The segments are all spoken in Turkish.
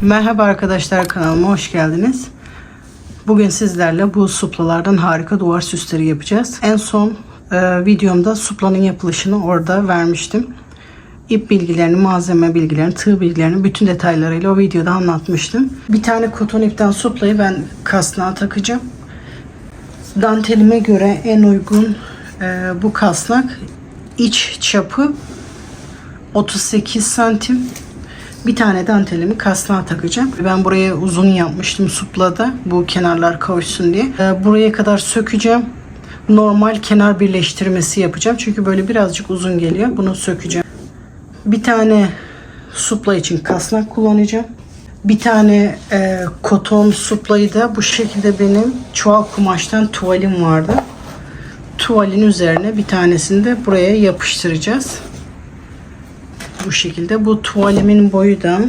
Merhaba arkadaşlar kanalıma hoş geldiniz. Bugün sizlerle bu suplalardan harika duvar süsleri yapacağız. En son e, videomda suplanın yapılışını orada vermiştim. İp bilgilerini, malzeme bilgilerini, tığ bilgilerini bütün detaylarıyla o videoda anlatmıştım. Bir tane koton ipten suplayı ben kasnağa takacağım. Dantelime göre en uygun e, bu kasnak iç çapı 38 santim bir tane dantelimi kasnağa takacağım. Ben buraya uzun yapmıştım suplada. Bu kenarlar kavuşsun diye. Ee, Buraya kadar sökeceğim. Normal kenar birleştirmesi yapacağım. Çünkü böyle birazcık uzun geliyor. Bunu sökeceğim. Bir tane supla için kasnak kullanacağım. Bir tane e, koton suplayı da bu şekilde benim çuval kumaştan tuvalim vardı. Tuvalin üzerine bir tanesini de buraya yapıştıracağız bu şekilde. Bu tuvalimin boyu da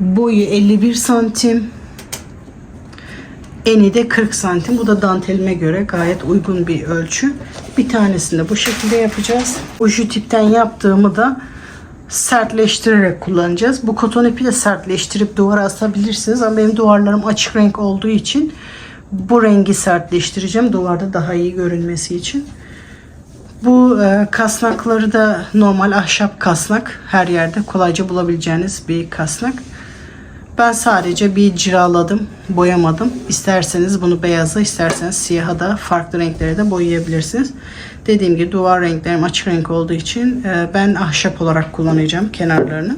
boyu 51 santim eni de 40 santim. Bu da dantelime göre gayet uygun bir ölçü. Bir tanesini de bu şekilde yapacağız. Ucu tipten yaptığımı da sertleştirerek kullanacağız. Bu koton ipi de sertleştirip duvara asabilirsiniz ama benim duvarlarım açık renk olduğu için bu rengi sertleştireceğim duvarda daha iyi görünmesi için. Bu e, kasnakları da normal ahşap kasnak. Her yerde kolayca bulabileceğiniz bir kasnak. Ben sadece bir ciraladım, boyamadım. İsterseniz bunu beyaza, isterseniz siyaha da farklı renklere de boyayabilirsiniz. Dediğim gibi duvar renklerim açık renk olduğu için e, ben ahşap olarak kullanacağım kenarlarını.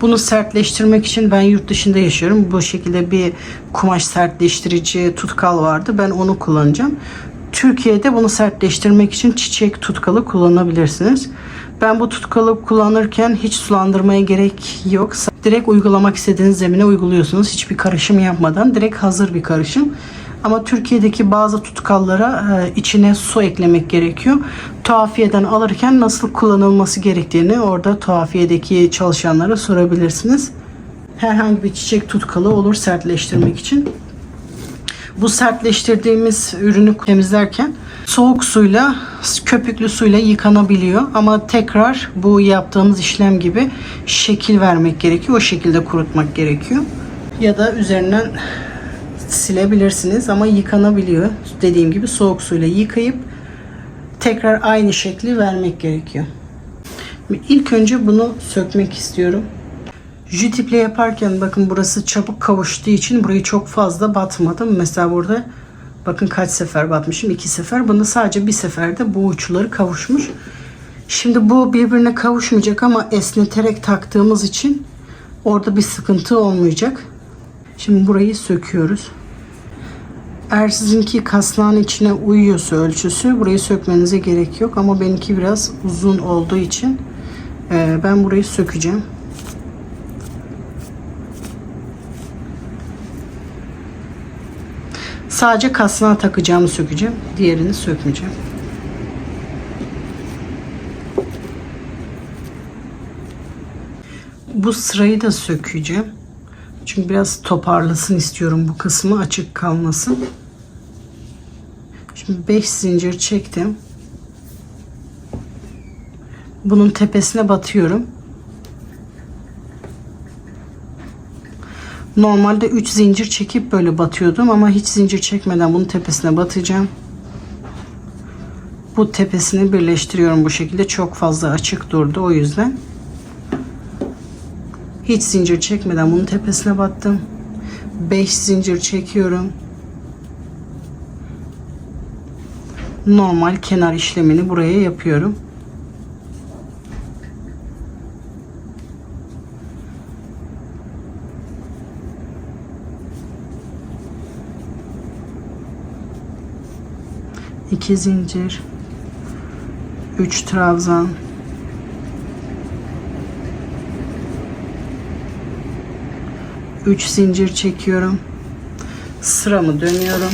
Bunu sertleştirmek için ben yurt dışında yaşıyorum. Bu şekilde bir kumaş sertleştirici tutkal vardı. Ben onu kullanacağım. Türkiye'de bunu sertleştirmek için çiçek tutkalı kullanabilirsiniz. Ben bu tutkalı kullanırken hiç sulandırmaya gerek yok. Direkt uygulamak istediğiniz zemine uyguluyorsunuz. Hiçbir karışım yapmadan. Direkt hazır bir karışım. Ama Türkiye'deki bazı tutkallara e, içine su eklemek gerekiyor. Tuhafiyeden alırken nasıl kullanılması gerektiğini orada tuhafiyedeki çalışanlara sorabilirsiniz. Herhangi bir çiçek tutkalı olur sertleştirmek için. Bu sertleştirdiğimiz ürünü temizlerken soğuk suyla, köpüklü suyla yıkanabiliyor. Ama tekrar bu yaptığımız işlem gibi şekil vermek gerekiyor. O şekilde kurutmak gerekiyor. Ya da üzerinden silebilirsiniz ama yıkanabiliyor. Dediğim gibi soğuk suyla yıkayıp tekrar aynı şekli vermek gerekiyor. İlk önce bunu sökmek istiyorum. Jütiple yaparken bakın burası çabuk kavuştuğu için burayı çok fazla batmadım. Mesela burada bakın kaç sefer batmışım. iki sefer. Bunda sadece bir seferde bu uçları kavuşmuş. Şimdi bu birbirine kavuşmayacak ama esneterek taktığımız için orada bir sıkıntı olmayacak. Şimdi burayı söküyoruz. Eğer sizinki kasnağın içine uyuyorsa ölçüsü burayı sökmenize gerek yok. Ama benimki biraz uzun olduğu için e, ben burayı sökeceğim. Sadece kasnağa takacağımı sökeceğim. Diğerini sökmeyeceğim. Bu sırayı da sökeceğim. Çünkü biraz toparlasın istiyorum bu kısmı açık kalmasın. Şimdi 5 zincir çektim. Bunun tepesine batıyorum. Normalde 3 zincir çekip böyle batıyordum ama hiç zincir çekmeden bunun tepesine batacağım. Bu tepesini birleştiriyorum bu şekilde. Çok fazla açık durdu o yüzden. Hiç zincir çekmeden bunun tepesine battım. 5 zincir çekiyorum. Normal kenar işlemini buraya yapıyorum. İki zincir, üç trabzan, üç zincir çekiyorum. Sıramı dönüyorum.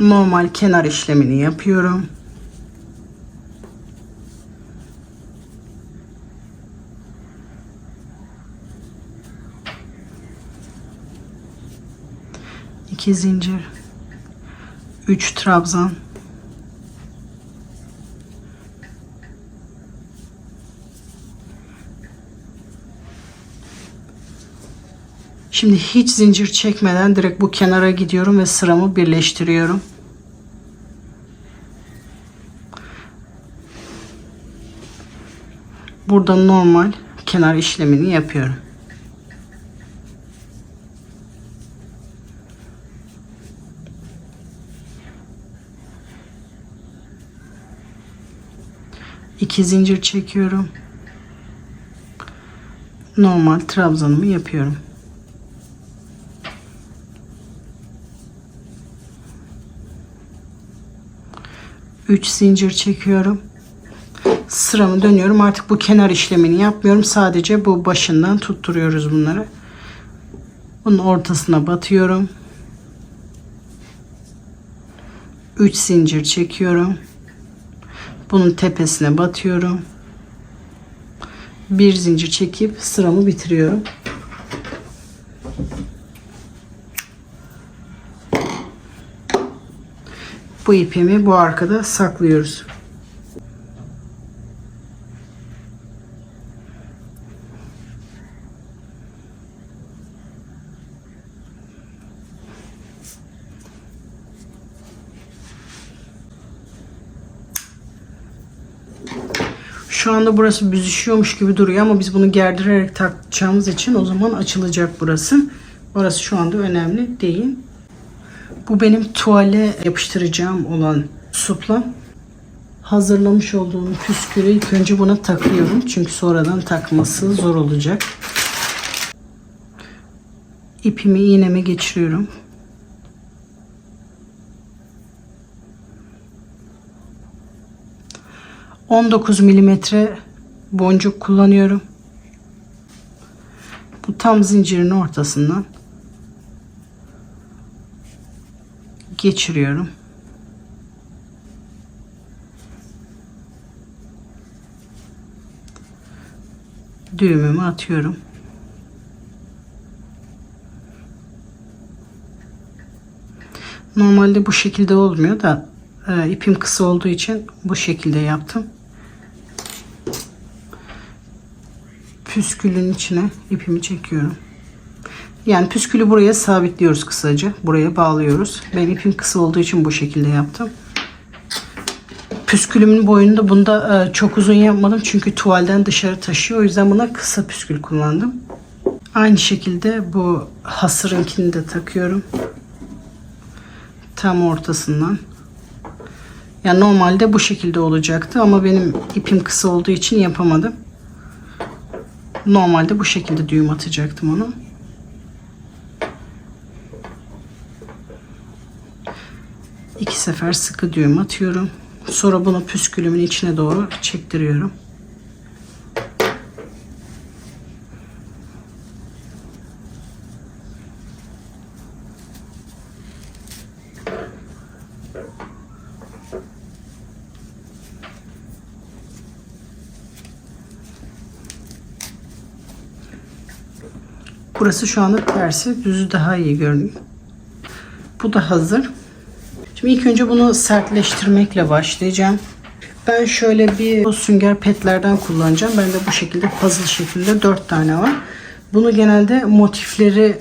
Normal kenar işlemini yapıyorum. iki zincir, üç trabzan, Şimdi hiç zincir çekmeden direkt bu kenara gidiyorum ve sıramı birleştiriyorum. Burada normal kenar işlemini yapıyorum. İki zincir çekiyorum. Normal trabzanımı yapıyorum. Üç zincir çekiyorum. Sıramı dönüyorum. Artık bu kenar işlemini yapmıyorum. Sadece bu başından tutturuyoruz bunları. Bunun ortasına batıyorum. 3 zincir çekiyorum. Bunun tepesine batıyorum. Bir zincir çekip sıramı bitiriyorum. Bu ipimi bu arkada saklıyoruz. Şu anda burası büzüşüyormuş gibi duruyor ama biz bunu gerdirerek takacağımız için o zaman açılacak burası. Orası şu anda önemli değil. Bu benim tuvale yapıştıracağım olan supla. Hazırlamış olduğum püskülü ilk önce buna takıyorum. Çünkü sonradan takması zor olacak. İpimi iğneme geçiriyorum. ...19 milimetre boncuk kullanıyorum. Bu tam zincirin ortasından... ...geçiriyorum. Düğümümü atıyorum. Normalde bu şekilde olmuyor da e, ipim kısa olduğu için bu şekilde yaptım. Püskülün içine ipimi çekiyorum. Yani püskülü buraya sabitliyoruz kısaca. Buraya bağlıyoruz. Ben ipim kısa olduğu için bu şekilde yaptım. Püskülümün boyunu da bunda e, çok uzun yapmadım. Çünkü tuvalden dışarı taşıyor. O yüzden buna kısa püskül kullandım. Aynı şekilde bu hasırınkini de takıyorum tam ortasından. Yani normalde bu şekilde olacaktı ama benim ipim kısa olduğu için yapamadım. Normalde bu şekilde düğüm atacaktım onu. İki sefer sıkı düğüm atıyorum. Sonra bunu püskülümün içine doğru çektiriyorum. Burası şu anda tersi. Düzü daha iyi görünüyor. Bu da hazır. Şimdi ilk önce bunu sertleştirmekle başlayacağım. Ben şöyle bir sünger petlerden kullanacağım. Ben de bu şekilde puzzle şeklinde 4 tane var. Bunu genelde motifleri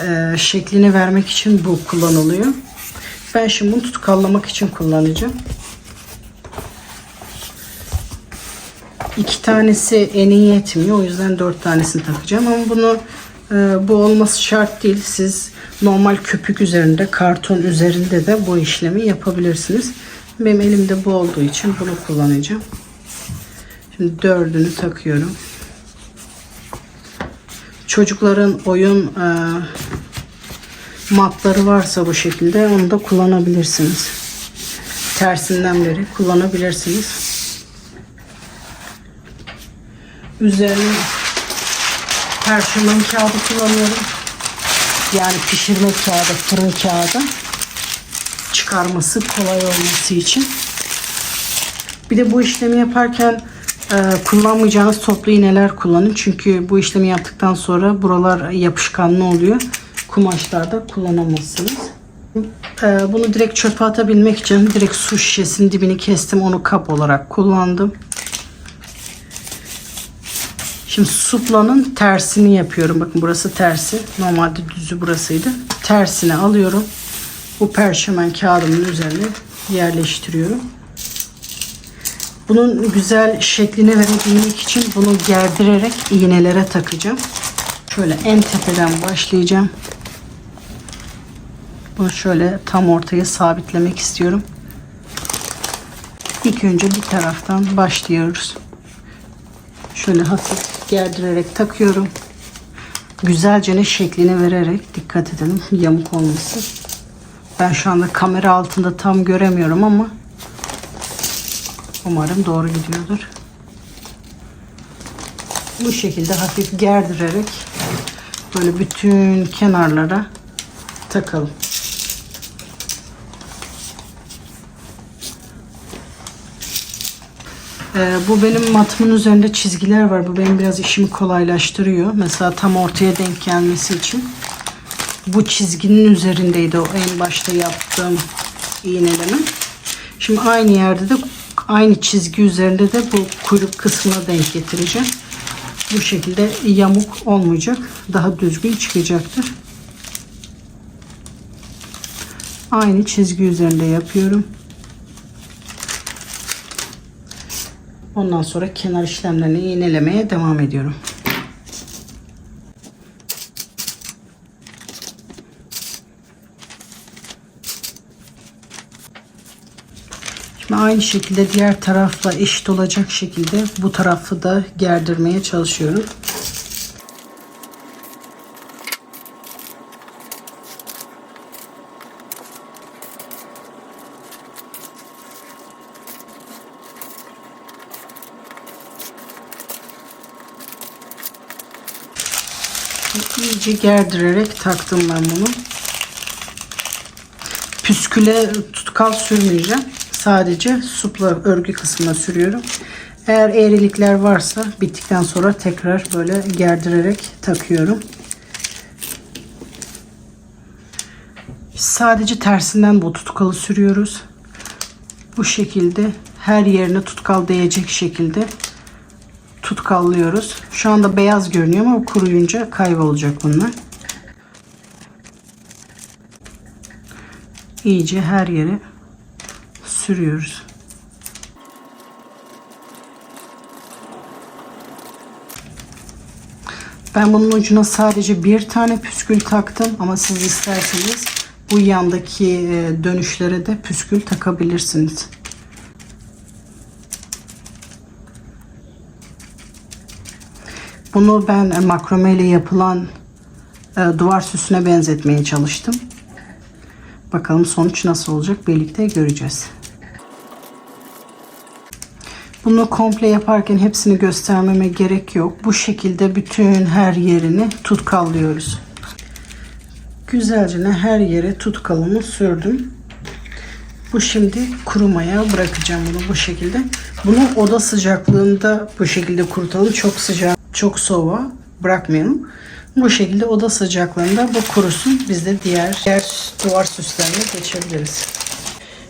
e, şeklini vermek için bu kullanılıyor. Ben şimdi bunu tutkallamak için kullanacağım. İki tanesi eni yetmiyor. O yüzden dört tanesini takacağım. Ama bunu bu olması şart değil. Siz normal köpük üzerinde, karton üzerinde de bu işlemi yapabilirsiniz. Benim elimde bu olduğu için bunu kullanacağım. Şimdi dördünü takıyorum. Çocukların oyun e, matları varsa bu şekilde onu da kullanabilirsiniz. Tersinden beri kullanabilirsiniz. Üzerine perşemben kağıdı kullanıyorum. Yani pişirme kağıdı, fırın kağıdı. Çıkarması kolay olması için. Bir de bu işlemi yaparken e, kullanmayacağınız toplu iğneler kullanın. Çünkü bu işlemi yaptıktan sonra buralar yapışkanlı oluyor. Kumaşlarda kullanamazsınız. E, bunu direkt çöpe atabilmek için direkt su şişesinin dibini kestim. Onu kap olarak kullandım. Şimdi suplanın tersini yapıyorum. Bakın burası tersi. Normalde düzü burasıydı. Tersini alıyorum. Bu perşemen kağıdımın üzerine yerleştiriyorum. Bunun güzel şeklini verebilmek için bunu gerdirerek iğnelere takacağım. Şöyle en tepeden başlayacağım. Bunu şöyle tam ortaya sabitlemek istiyorum. İlk önce bir taraftan başlıyoruz. Şöyle hafif gerdirerek takıyorum. Güzelce ne şeklini vererek dikkat edelim yamuk olmasın. Ben şu anda kamera altında tam göremiyorum ama umarım doğru gidiyordur. Bu şekilde hafif gerdirerek böyle bütün kenarlara takalım. Ee, bu benim matımın üzerinde çizgiler var. Bu benim biraz işimi kolaylaştırıyor. Mesela tam ortaya denk gelmesi için. Bu çizginin üzerindeydi o en başta yaptığım iğneleme. Şimdi aynı yerde de aynı çizgi üzerinde de bu kuyruk kısmına denk getireceğim. Bu şekilde yamuk olmayacak. Daha düzgün çıkacaktır. Aynı çizgi üzerinde yapıyorum. Ondan sonra kenar işlemlerini iğnelemeye devam ediyorum. Şimdi aynı şekilde diğer tarafla eşit olacak şekilde bu tarafı da gerdirmeye çalışıyorum. iyice gerdirerek taktım ben bunu. Püsküle tutkal sürmeyeceğim. Sadece supla örgü kısmına sürüyorum. Eğer eğrilikler varsa bittikten sonra tekrar böyle gerdirerek takıyorum. Sadece tersinden bu tutkalı sürüyoruz. Bu şekilde her yerine tutkal değecek şekilde tutkallıyoruz. Şu anda beyaz görünüyor ama kuruyunca kaybolacak bunlar. İyice her yere sürüyoruz. Ben bunun ucuna sadece bir tane püskül taktım ama siz isterseniz bu yandaki e, dönüşlere de püskül takabilirsiniz. Bunu ben makrome ile yapılan e, duvar süsüne benzetmeye çalıştım. Bakalım sonuç nasıl olacak birlikte göreceğiz. Bunu komple yaparken hepsini göstermeme gerek yok. Bu şekilde bütün her yerini tutkallıyoruz. Güzelce her yere tutkalımı sürdüm. Bu şimdi kurumaya bırakacağım bunu bu şekilde. Bunu oda sıcaklığında bu şekilde kurutalım. Çok sıcak, çok soğuğa bırakmayalım. Bu şekilde oda sıcaklığında bu kurusun. Biz de diğer, diğer duvar süslerine geçebiliriz.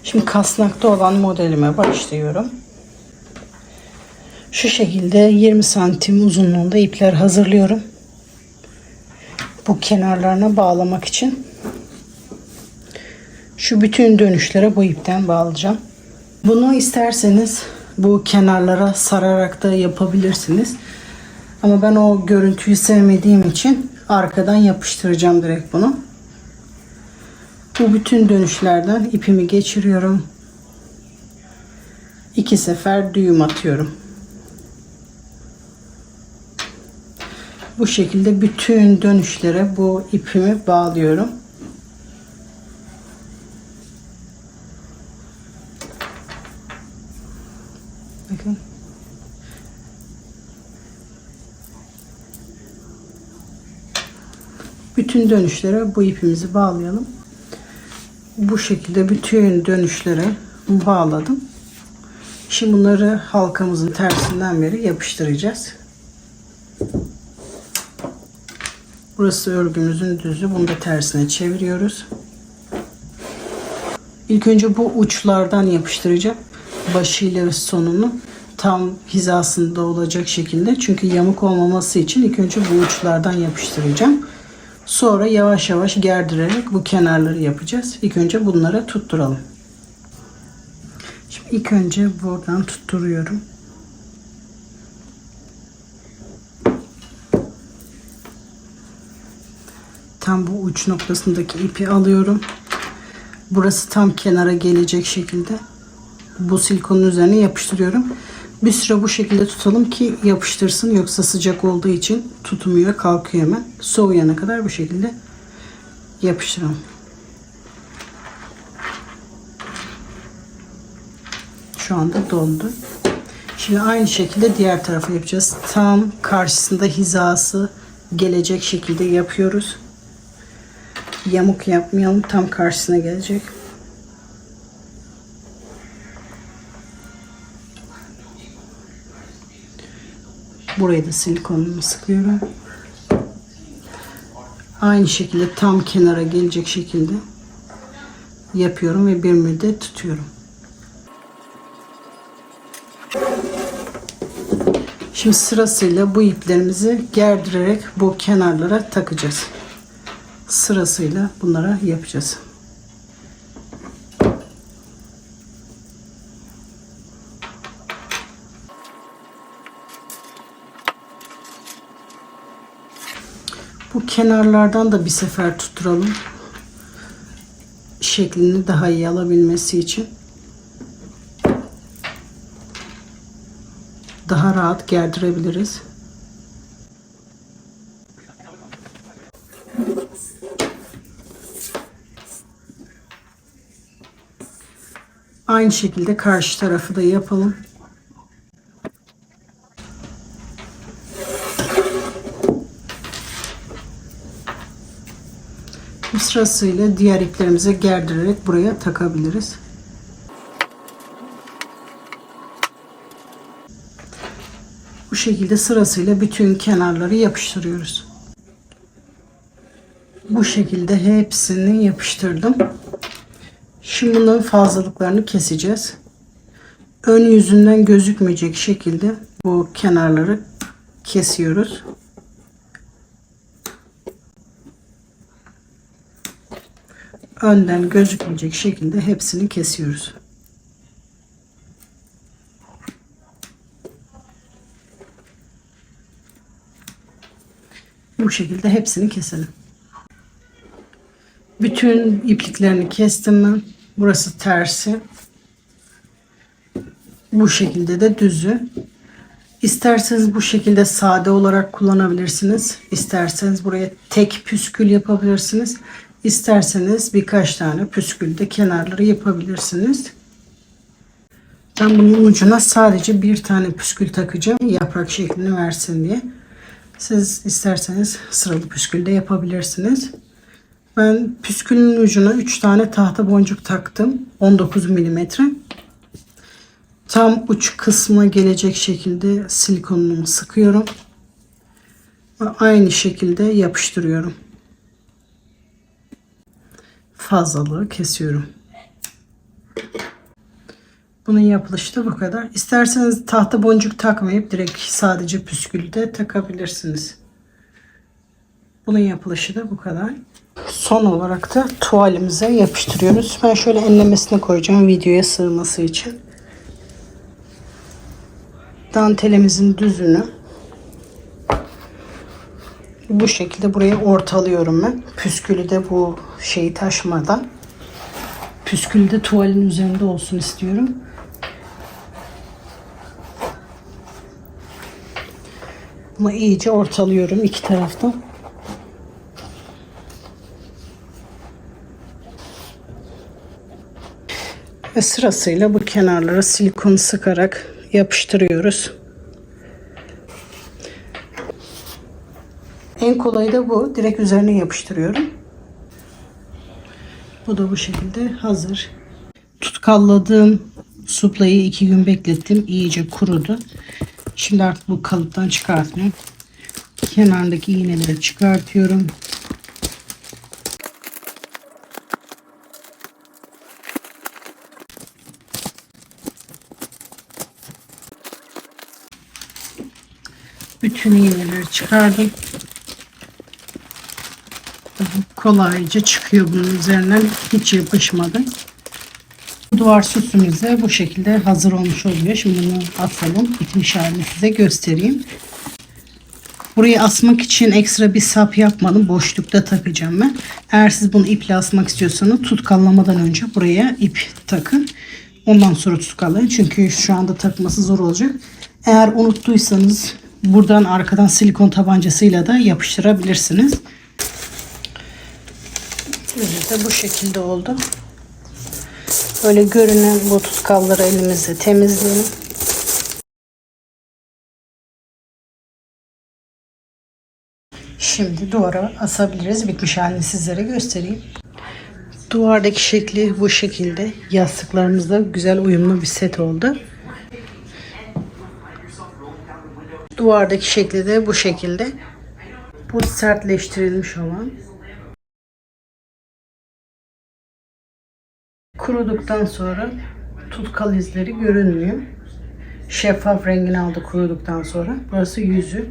Şimdi kasnakta olan modelime başlıyorum. Şu şekilde 20 santim uzunluğunda ipler hazırlıyorum. Bu kenarlarına bağlamak için. Şu bütün dönüşlere bu ipten bağlayacağım. Bunu isterseniz bu kenarlara sararak da yapabilirsiniz. Ama ben o görüntüyü sevmediğim için arkadan yapıştıracağım direkt bunu. Bu bütün dönüşlerden ipimi geçiriyorum. İki sefer düğüm atıyorum. Bu şekilde bütün dönüşlere bu ipimi bağlıyorum. Bakın. Bütün dönüşlere bu ipimizi bağlayalım. Bu şekilde bütün dönüşlere bağladım. Şimdi bunları halkamızın tersinden beri yapıştıracağız. Burası örgümüzün düzü. Bunu da tersine çeviriyoruz. İlk önce bu uçlardan yapıştıracağım. Başıyla ve sonunu tam hizasında olacak şekilde. Çünkü yamuk olmaması için ilk önce bu uçlardan yapıştıracağım. Sonra yavaş yavaş gerdirerek bu kenarları yapacağız. İlk önce bunlara tutturalım. Şimdi ilk önce buradan tutturuyorum. Tam bu uç noktasındaki ipi alıyorum. Burası tam kenara gelecek şekilde bu silikonun üzerine yapıştırıyorum. Bir süre bu şekilde tutalım ki yapıştırsın. Yoksa sıcak olduğu için tutmuyor, kalkıyor hemen. Soğuyana kadar bu şekilde yapıştıralım. Şu anda dondu. Şimdi aynı şekilde diğer tarafı yapacağız. Tam karşısında hizası gelecek şekilde yapıyoruz. Yamuk yapmayalım. Tam karşısına gelecek. Buraya da silikonumu sıkıyorum. Aynı şekilde tam kenara gelecek şekilde yapıyorum ve bir müddet tutuyorum. Şimdi sırasıyla bu iplerimizi gerdirerek bu kenarlara takacağız. Sırasıyla bunlara yapacağız. Bu kenarlardan da bir sefer tutturalım. Şeklini daha iyi alabilmesi için. Daha rahat gerdirebiliriz. Aynı şekilde karşı tarafı da yapalım. Bu sırasıyla diğer iplerimize gerdirerek buraya takabiliriz. Bu şekilde sırasıyla bütün kenarları yapıştırıyoruz. Bu şekilde hepsini yapıştırdım. Şimdi bunların fazlalıklarını keseceğiz. Ön yüzünden gözükmeyecek şekilde bu kenarları kesiyoruz. Önden gözükmeyecek şekilde hepsini kesiyoruz. Bu şekilde hepsini keselim. Bütün ipliklerini kestim ben. Burası tersi. Bu şekilde de düzü. İsterseniz bu şekilde sade olarak kullanabilirsiniz. İsterseniz buraya tek püskül yapabilirsiniz. İsterseniz birkaç tane püskülde kenarları yapabilirsiniz. Ben bunun ucuna sadece bir tane püskül takacağım. Yaprak şeklini versin diye. Siz isterseniz sıralı püskülde yapabilirsiniz. Ben püskülün ucuna 3 tane tahta boncuk taktım. 19 milimetre. Tam uç kısmı gelecek şekilde silikonumu sıkıyorum. Ve aynı şekilde yapıştırıyorum fazlalığı kesiyorum. Bunun yapılışı da bu kadar. İsterseniz tahta boncuk takmayıp direkt sadece püskül de takabilirsiniz. Bunun yapılışı da bu kadar. Son olarak da tuvalimize yapıştırıyoruz. Ben şöyle enlemesine koyacağım videoya sığması için. Dantelimizin düzünü bu şekilde buraya ortalıyorum ben. Püskülü de bu şeyi taşmadan. Püskülü de tuvalin üzerinde olsun istiyorum. Bunu iyice ortalıyorum iki taraftan. Ve sırasıyla bu kenarlara silikon sıkarak yapıştırıyoruz. En kolayı da bu. Direkt üzerine yapıştırıyorum. Bu da bu şekilde hazır. Tutkalladığım suplayı iki gün beklettim. İyice kurudu. Şimdi artık bu kalıptan çıkartıyorum. Kenardaki iğneleri çıkartıyorum. Bütün iğneleri çıkardım. Kolayca çıkıyor bunun üzerinden. Hiç yapışmadı. Duvar süsümüz de bu şekilde hazır olmuş oluyor. Şimdi bunu asalım. Bitmiş halini size göstereyim. Burayı asmak için ekstra bir sap yapmadım. Boşlukta takacağım ben. Eğer siz bunu iple asmak istiyorsanız tutkallamadan önce buraya ip takın. Ondan sonra tutkallayın. Çünkü şu anda takması zor olacak. Eğer unuttuysanız buradan arkadan silikon tabancasıyla da yapıştırabilirsiniz. Önce de bu şekilde oldu. Böyle görünen bu tutkalları elimizle temizleyelim. Şimdi duvara asabiliriz. Bitmiş halini sizlere göstereyim. Duvardaki şekli bu şekilde. Yastıklarımızda güzel uyumlu bir set oldu. Duvardaki şekli de bu şekilde. Bu sertleştirilmiş olan. Kuruduktan sonra tutkal izleri görünmüyor. Şeffaf rengini aldı kuruduktan sonra. Burası yüzü.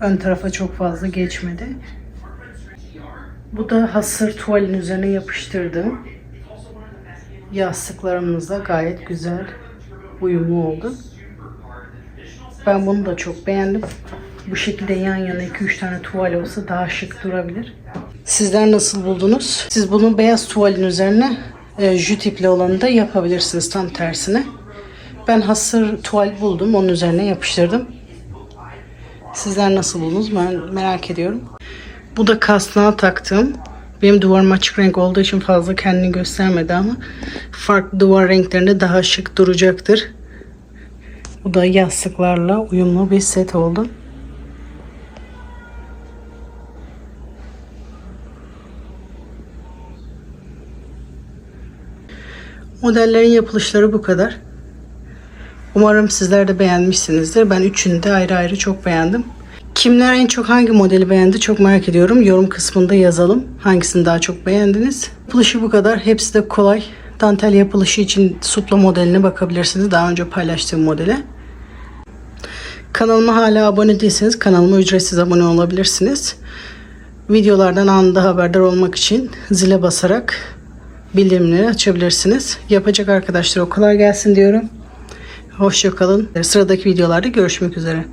Ön tarafa çok fazla geçmedi. Bu da hasır tuvalin üzerine yapıştırdığım yastıklarımızla gayet güzel uyumlu oldu. Ben bunu da çok beğendim. Bu şekilde yan yana 2-3 tane tuval olsa daha şık durabilir. Sizler nasıl buldunuz? Siz bunun beyaz tuvalin üzerine e, jüt ipli olanı da yapabilirsiniz tam tersine. Ben hasır tuval buldum. Onun üzerine yapıştırdım. Sizler nasıl buldunuz? Ben merak ediyorum. Bu da kasnağa taktığım. Benim duvarım açık renk olduğu için fazla kendini göstermedi ama farklı duvar renklerinde daha şık duracaktır. Bu da yastıklarla uyumlu bir set oldu. Modellerin yapılışları bu kadar. Umarım sizler de beğenmişsinizdir. Ben üçünü de ayrı ayrı çok beğendim. Kimler en çok hangi modeli beğendi çok merak ediyorum. Yorum kısmında yazalım. Hangisini daha çok beğendiniz? Yapılışı bu kadar. Hepsi de kolay. Dantel yapılışı için supla modeline bakabilirsiniz. Daha önce paylaştığım modele. Kanalıma hala abone değilseniz kanalıma ücretsiz abone olabilirsiniz. Videolardan anında haberdar olmak için zile basarak bildirimleri açabilirsiniz. Yapacak arkadaşlara kolay gelsin diyorum. Hoşçakalın. Sıradaki videolarda görüşmek üzere.